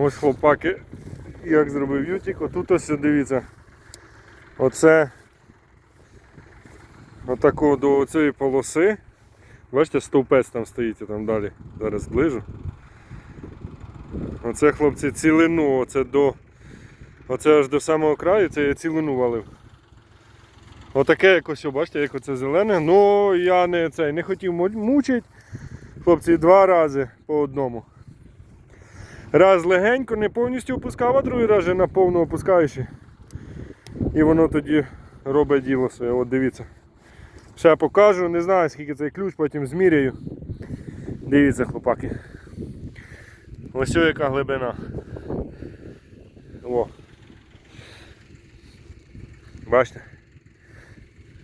Ось хлопаки, як зробив ютик. Отут ось дивіться. Оце отако до цієї полоси. Бачите, стовпець там стоїть там далі. Зараз зближу. Оце хлопці цілину, оце до. Оце аж до самого краю, це я цілину валив. Отаке якось, бачите, як оце зелене. Ну я не цей не хотів мучити. Хлопці, два рази по одному. Раз легенько, не повністю опускав, а другий раз вже на повну опускаючи. І воно тоді робить діло своє. От дивіться. Ще покажу, не знаю скільки цей ключ, потім зміряю. Дивіться, хлопаки. Ось яка глибина. О. Бачите?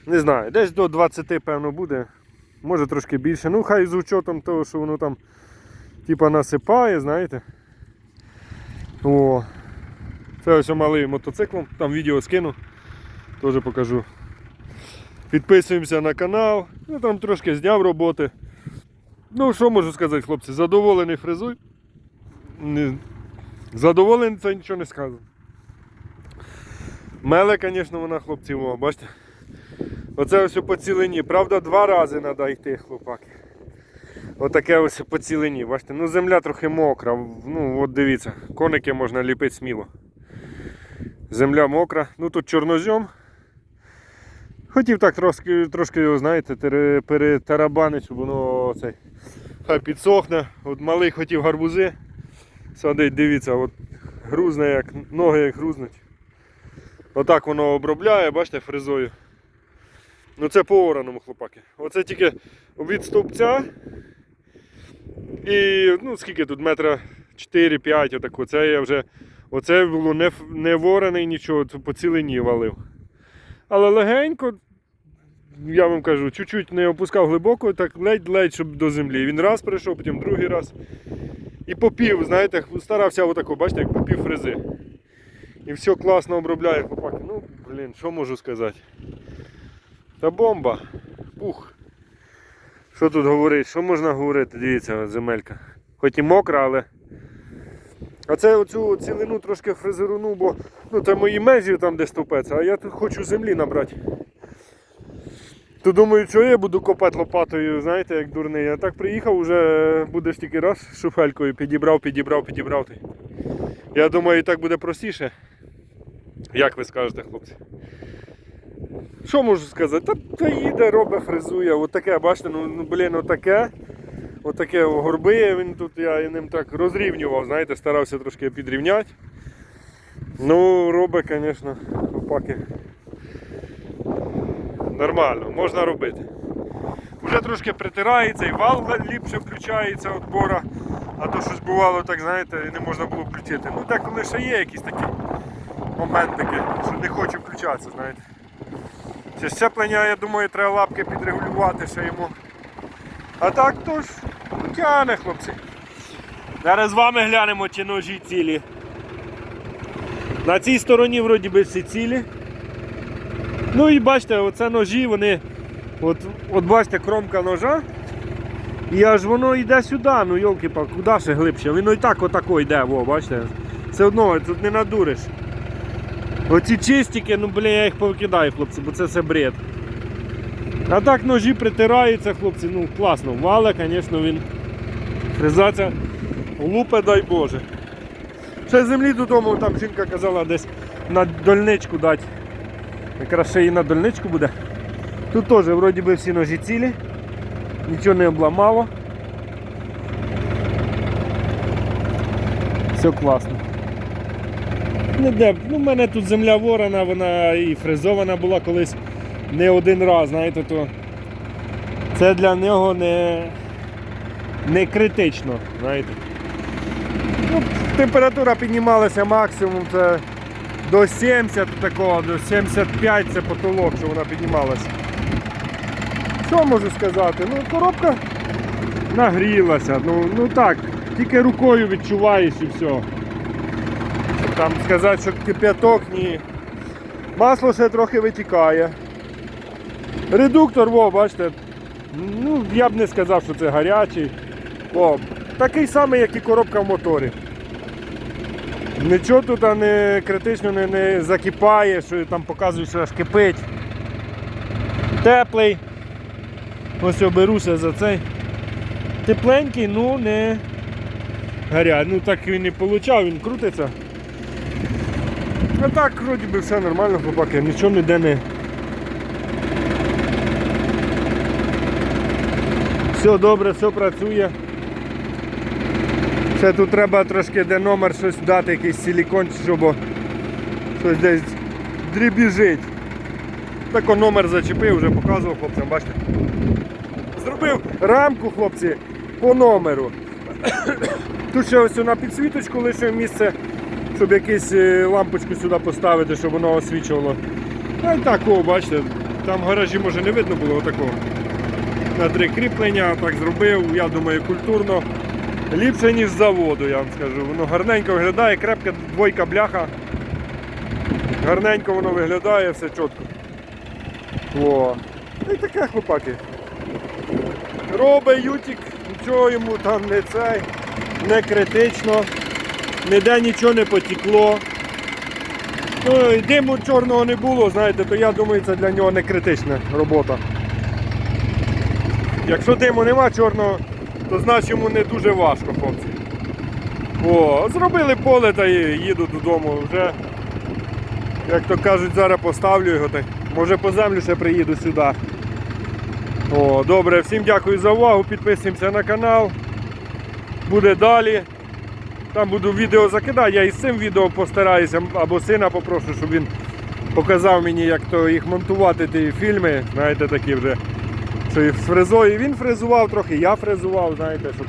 Не знаю, десь до 20 певно буде. Може трошки більше. Ну хай з учетом того, що воно там типа насипає, знаєте. О. Це ось малий мотоциклом, там відео скину, теж покажу. Підписуємося на канал, ну там трошки зняв роботи. Ну що можу сказати, хлопці, задоволений фрезуй. Задоволений, це нічого не скажу. Меле, звісно, вона хлопці, о, бачите. Оце ось по цілині. Правда, два рази треба йти, хлопаки. Отаке ось по цілині. Бачите, ну земля трохи мокра. Ну, от дивіться, коники можна ліпити сміло. Земля мокра. Ну тут чорнозьом. Хотів так трошки, трошки його, знаєте, перетарабанити, щоб воно цей, хай підсохне. От малий хотів гарбузи садить, дивіться, от грузне, як ноги як грузнуть. Отак воно обробляє, бачите, фрезою. Ну це по ораному хлопаки. Оце тільки від стовпця. І ну скільки тут метра 4-5, отако. Це я вже. Оце було не, не ворений нічого, по цілині валив. Але легенько, я вам кажу, чуть-чуть не опускав глибоко, так ледь-ледь, щоб до землі. Він раз прийшов, потім другий раз. І попів, знаєте, старався отако, бачите, як попів фрези. І все класно обробляє хлопаки. Ну, блін, що можу сказати? Та бомба. Пух. Що тут говорити? Що можна говорити? Дивіться, земелька. Хоч і мокра, але. А це оцю цілину трошки фрезеруну, бо ну, це мої межі там де стовпець, а я тут хочу землі набрати. То думаю, що я буду копати лопатою, знаєте, як дурний. Я так приїхав, вже буде стільки раз шуфелькою підібрав, підібрав, підібрав. Я думаю, і так буде простіше. Як ви скажете, хлопці? Що можу сказати? Та, та їде, робить, фрезує. Отаке, бачите, ну, ну блін, отаке. Отаке горби він тут, я ним так розрівнював, знаєте, старався трошки підрівняти. Ну, робить, звісно, опаки. Нормально, можна робити. Вже трошки притирається і вал ліпше включається від бора, а то щось бувало, так знаєте, не можна було включити. Ну так коли ще є якісь такі моментики, що не хочу включатися, знаєте. Це щеплення, я думаю, треба лапки підрегулювати ще йому. А так то ж ну, тягне, хлопці. Зараз з вами глянемо, чи ножі цілі. На цій стороні вроді би всі цілі. Ну і бачите, оце ножі, вони. От, от бачите, кромка ножа. І аж воно йде сюди, ну йолки пал куди ще глибше? Воно і так отако йде, во, бачите. Все одно тут не надуриш. Оці чистики, ну бля, я їх повикидаю, хлопці, бо це все бред. А так ножі притираються, хлопці, ну класно. Вале, звісно, він фрезація лупе, дай Боже. Ще землі додому, там жінка казала десь на дольничку дати. Якраз ще і на дольничку буде. Тут теж вроді би всі ножі цілі, нічого не обламало. Все класно. Ну, де, ну, в мене тут земля ворона, вона і фрезована була колись не один раз, знаєте, то це для нього не, не критично, знаєте. Ну, температура піднімалася максимум це до 70 такого, до 75 це потолок, що вона піднімалася. Що можу сказати? Ну, коробка нагрілася, ну, ну так, тільки рукою відчуваєш і все. Там сказати, що кип'яток, ні. Масло ще трохи витікає. Редуктор, во, бачите, ну я б не сказав, що це гарячий. О, такий самий, як і коробка в моторі. Нічого тут не критично не, не закипає, що там показують, що аж кипить. Теплий. Ось я беруся за цей. Тепленький, ну не гарячий. Ну так він і получав, він крутиться. А так, вроді би все нормально, хлопаки, нічого ніде не. Все добре, все працює. Ще тут треба трошки де номер щось дати, якийсь силікон, щоб щось десь дрібіжить. Так о, номер зачепив, вже показував хлопцям, бачите. Зробив рамку, хлопці, по номеру. Тут ще ось на підсвіточку лишив місце, щоб якусь е, лампочку сюди поставити, щоб воно освічувало. А й так, о, бачите, там в гаражі може не видно було отакого. На три кріплення так зробив, я думаю, культурно. Ліпше, ніж з заводу, я вам скажу. Воно гарненько виглядає, крепка двойка бляха. Гарненько воно виглядає, все чітко. О. Ну І таке хлопаки. Робить ютик, нічого йому там не цей, не критично, ніде нічого не потекло. Ну, диму чорного не було, знаєте, то я думаю, це для нього не критична робота. Якщо диму нема чорного, то значить йому не дуже важко, хлопці. О, зробили поле та їду додому. Вже, як то кажуть, зараз поставлю його. Так. Може по землю ще приїду сюди. О, добре, всім дякую за увагу. Підписуємося на канал. Буде далі. Там буду відео закидати. Я і з цим відео постараюся, або сина попрошу, щоб він показав мені, як то їх монтувати, ті фільми. Знаєте, такі вже. Що і з фрезою він фрезував трохи, я фрезував, знаєте, щоб.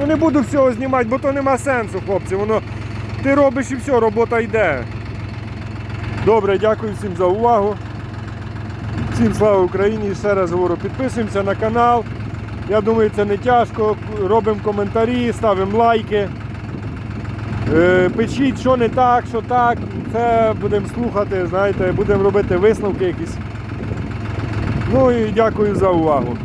Ну не буду всього знімати, бо то нема сенсу, хлопці. Воно ти робиш і все, робота йде. Добре, дякую всім за увагу. Всім слава Україні! І ще раз говорю, підписуємося на канал. Я думаю, це не тяжко. Робимо коментарі, ставимо лайки. Е, Пишіть, що не так, що так. Це будемо слухати, знаєте, будемо робити висновки якісь. Ну і дякую за увагу.